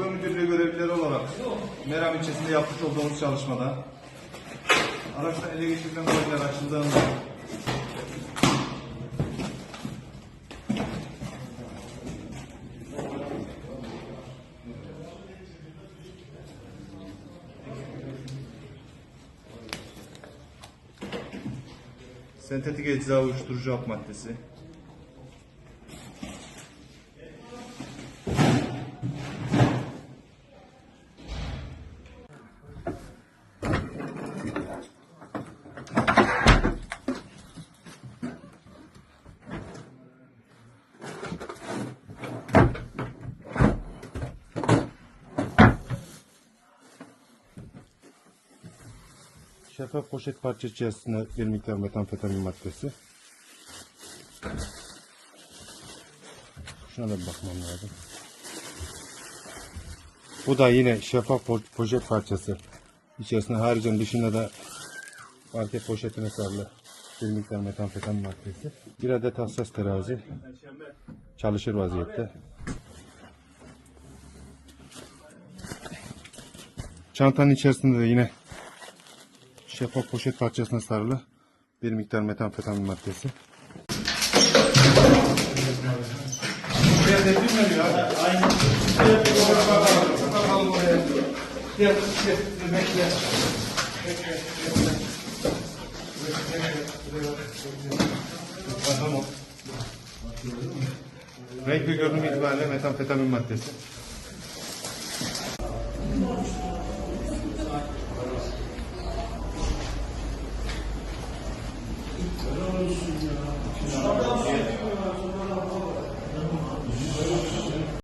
Bölge Müdürlüğü görevlileri olarak Meram ilçesinde yapmış olduğumuz çalışmada araçtan ele geçirilen olaylar açıldığında sentetik ecza uyuşturucu hap maddesi, şeffaf poşet parça içerisinde bir miktar metamfetamin maddesi. Şuna da bir bakmam lazım. Bu da yine şeffaf po- poşet parçası. İçerisinde haricen dışında da market poşetine sarılı bir miktar metamfetamin maddesi. Bir adet hassas terazi çalışır vaziyette. Çantanın içerisinde de yine şeffaf poşet parçasına sarılı bir miktar metamfetamin maddesi. Renk ve görünüm itibariyle metamfetamin maddesi.